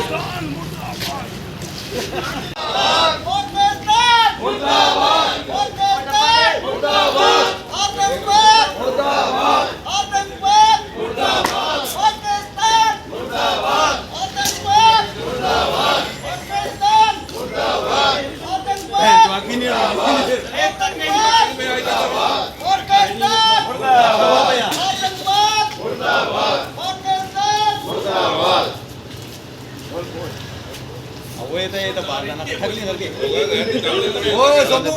ਪਾਕਿਸਤਾਨ ਮੁਰਦਾਬਾਦ ਪਾਕਿਸਤਾਨ ਮੁਰਦਾਬਾਦ ਆਤੰਕਵਾਦ ਮੁਰਦਾਬਾਦ ਆਤੰਕਵਾਦ ਮੁਰਦਾਬਾਦ ਪਾਕਿਸਤਾਨ ਮੁਰਦਾਬਾਦ ਆਤੰਕਵਾਦ ਮੁਰਦਾਬਾਦ ਪਾਕਿਸਤਾਨ ਮੁਰਦਾਬਾਦ ਆਤੰਕਵਾਦ ਬਾਕੀ ਨਹੀਂ ਆਤੰਕਵਾਦ ਪਾਕਿਸਤਾਨ ਮੁਰਦਾਬਾਦ ਆਤੰਕਵਾਦ ਮੁਰਦਾਬਾਦ ਪਾਕਿਸਤਾਨ ਉਹ ਇਹ ਤਾਂ ਇਹ ਤਾਂ ਬਾਹਰ ਜਾਣਾ ਠੱਗ ਨਹੀਂ ਕਰਕੇ ਓਏ ਸੰਧੂ।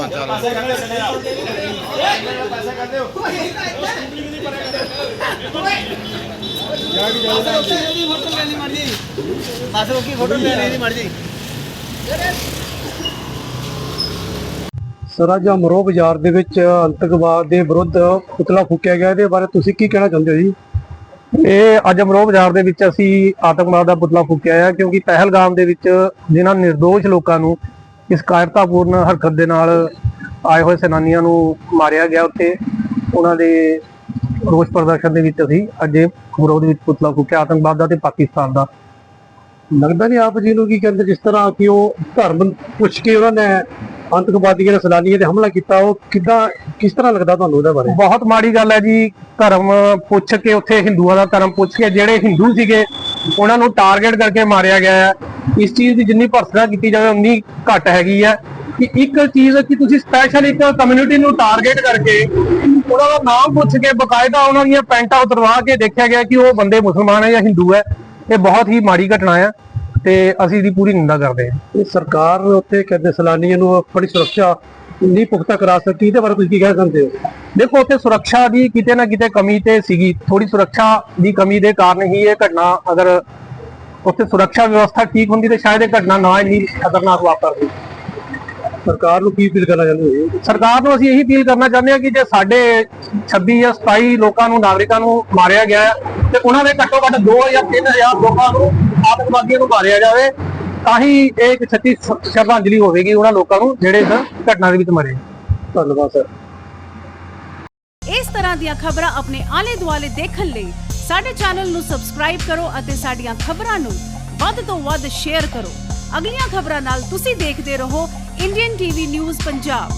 ਮਾਸਰੋ ਕੀ ਫੋਟੋ ਲੈਣੀ ਨਹੀਂ ਮਰਜ਼ੀ ਸਰ ਅੱਜ ਅਮਰੋ ਬਾਜ਼ਾਰ ਦੇ ਵਿੱਚ ਅੰਤਕਵਾਦ ਦੇ ਵਿਰੁੱਧ ਪੁਤਲਾ ਫੂਕਿਆ ਗਿਆ। ਇਹਦੇ ਬਾਰੇ ਤੁਸੀਂ ਕੀ ਕਹਿਣਾ ਚਾਹੁੰਦੇ ਹੋ ਜੀ? ਇਹ ਅੱਜ ਅਮਰੋ ਬਾਜ਼ਾਰ ਦੇ ਵਿੱਚ ਅਸੀਂ ਆਤੰਕਵਾਦ ਦਾ ਪੁਤਲਾ ਫੂਕਿਆ ਹੈ ਕਿਉਂਕਿ ਪਹਿਲਗਾਮ ਦੇ ਵਿੱਚ ਜਿਨ੍ਹਾਂ ਨਿਰਦੋਸ਼ ਲੋਕਾਂ ਨੂੰ ਇਸ ਕਾਇਰਤਾਪੂਰਨ ਹਰਕਤ ਦੇ ਨਾਲ ਆਏ ਹੋਏ ਸੈਨਾਨੀਆਂ ਨੂੰ ਮਾਰਿਆ ਗਿਆ ਉੱਥੇ ਉਹਨਾਂ ਦੇ ਰੋਸ ਪ੍ਰਦਰਸ਼ਨ ਦੇ ਵਿੱਚ ਅਸੀਂ ਅੱਜ ਇਹ ਅਮਰੋ ਦੇ ਵਿੱਚ ਪੁਤਲਾ ਫੂਕਿਆ, ਆਤੰਕਵਾਦ ਦਾ ਤੇ ਪਾਕਿਸਤਾਨ ਦਾ। ਲੱਗਦਾ ਨਹੀਂ ਆਪ ਜੀ ਨੂੰ ਕੀ ਕਹਿੰਦੇ ਜਿਸ ਤਰ੍ਹਾਂ ਕਿ ਉਹ ਧਰਮ ਪੁੱਛ ਕੇ ਉਹਨਾਂ ਨੇ ਅੰਤਕਵਾਦੀਆਂ ਨੇ ਸੈਲਾਨੀਆਂ ਤੇ ਹਮਲਾ ਕੀਤਾ, ਉਹ ਕਿੱਦਾਂ, ਕਿਸ ਤਰ੍ਹਾਂ ਲੱਗਦਾ ਤੁਹਾਨੂੰ ਉਹਦੇ ਬਾਰੇ? ਬਹੁਤ ਮਾੜੀ ਗੱਲ ਹੈ ਜੀ, ਧਰਮ ਪੁੱਛ ਕੇ ਉੱਥੇ ਹਿੰਦੂਆਂ ਦਾ ਧਰਮ ਪੁੱਛ ਕੇ ਜਿਹੜੇ ਹਿੰਦੂ ਸੀਗੇ, ਉਹਨਾਂ ਨੂੰ ਟਾਰਗੇਟ ਕਰਕੇ ਮਾਰਿਆ ਗਿਆ ਹੈ। ਇਸ ਚੀਜ਼ ਦੀ ਜਿੰਨੀ ਭਰਸਨਾ ਕੀਤੀ ਜਾਵੇ, ਉਨੀ ਘੱਟ ਹੈਗੀ ਹੈ। ਕਿ ਇੱਕ ਚੀਜ਼ ਕਿ ਤੁਸੀਂ ਸਪੈਸ਼ਲ ਇੱਕ ਕਮਿਊਨਿਟੀ ਨੂੰ ਟਾਰਗੇਟ ਕਰਕੇ ਉਹਨਾਂ ਦਾ ਨਾਮ ਪੁੱਛ ਕੇ, ਬਕਾਇਦਾ ਉਹਨਾਂ ਦੀਆਂ ਪੈਂਟਾਂ ਉਤਰਵਾ ਕੇ ਦੇਖਿਆ ਗਿਆ ਕਿ ਉਹ ਬੰਦੇ ਮੁਸਲਮਾਨ ਹੈ ਜਾਂ ਹਿੰਦੂ ਹੈ। ਇਹ ਬਹੁਤ ਹੀ ਮਾੜੀ ਘਟਨਾ ਹੈ। ਤੇ ਅਸੀਂ ਇਹਦੀ ਪੂਰੀ ਨਿੰਦਾ ਕਰਦੇ ਹਾਂ। ਸਰਕਾਰ ਉੱਥੇ ਕਹਿੰਦੇ ਸੈਲਾਨੀਆਂ ਨੂੰ ਆਪਣੀ ਸੁਰੱਖਿਆ ਨਹੀਂ ਪੁਖਤਾ ਕਰਾ ਸਕਦੀ ਇਹਦੇ ਬਾਰੇ ਤੁਸੀਂ ਕੀ ਕਹਿ ਸਕਦੇ ਹੋ? ਦੇਖੋ ਉੱਥੇ ਸੁਰੱਖਿਆ ਦੀ ਕਿਤੇ ਨਾ ਕਿਤੇ ਕਮੀ ਤੇ ਸੀਗੀ। ਥੋੜੀ ਸੁਰੱਖਿਆ ਦੀ ਕਮੀ ਦੇ ਕਾਰਨ ਹੀ ਇਹ ਘਟਨਾ ਅਗਰ ਉੱਥੇ ਸੁਰੱਖਿਆ ਵਿਵਸਥਾ ਠੀਕ ਹੁੰਦੀ ਤੇ ਸ਼ਾਇਦ ਇਹ ਘਟਨਾ ਨਾ ਇੰਨੀ ਖਤਰਨਾਕ ਵਾਪਰਦੀ ਸਰਕਾਰ ਨੂੰ ਕੀ ਅਪੀਲ ਕਰਨਾ ਚਾਹੁੰਦੇ ਹੋ? ਸਰਕਾਰ ਨੂੰ ਅਸੀਂ ਇਹੀ ਅਪੀਲ ਕਰਨਾ ਚਾਹੁੰਦੇ ਹਾਂ ਕਿ ਜੇ ਸਾਡੇ 26 ਜਾਂ 27 ਲੋਕਾਂ ਨੂੰ ਨਾਗਰਿਕਾਂ ਨੂੰ ਮਾਰਿਆ ਗਿਆ ਤੇ ਉਹਨਾਂ ਦੇ ਘੱਟੋ ਘੱਟ 2 ਜਾਂ 3000 ਲੋਕਾਂ ਨੂੰ ਆਤੰਕਵਾਦੀਆਂ ਨੂੰ ਮਾਰਿਆ ਜਾਵੇ, ਤਾਂ ਹੀ ਇਹ ਇੱਕ ਸੱਚੀ ਸ਼ਰਧਾਂਜਲੀ ਹੋਵੇਗੀ ਉਹਨਾਂ ਲੋਕਾਂ ਨੂੰ ਜਿਹੜੇ ਇਸ ਘਟਨਾ ਦੇ ਵਿੱਚ ਮਰੇ। ਧੰਨਵਾਦ, ਸਰ। ਇਸ ਤਰ੍ਹਾਂ ਦੀਆਂ ਖਬਰਾਂ ਆਪਣੇ ਆਲੇ ਦੁਆਲੇ ਦੇਖਣ ਲਈ ਸਾਡੇ ਚੈਨਲ ਨੂੰ ਸਬਸਕ੍ਰਾਈਬ ਕਰੋ ਅਤੇ ਸਾਡੀਆਂ ਖਬਰਾਂ ਨੂੰ ਵੱਧ ਤੋਂ ਵੱਧ ਸ਼ੇਅਰ ਕਰੋ। ਅਗਲੀਆਂ ਖਬਰਾਂ ਨਾਲ ਤੁਸੀਂ ਦੇਖਦੇ ਰਹੋ ਇੰਡੀਅਨ ਟੀਵੀ ਨਿਊਜ਼ ਪੰਜਾਬ।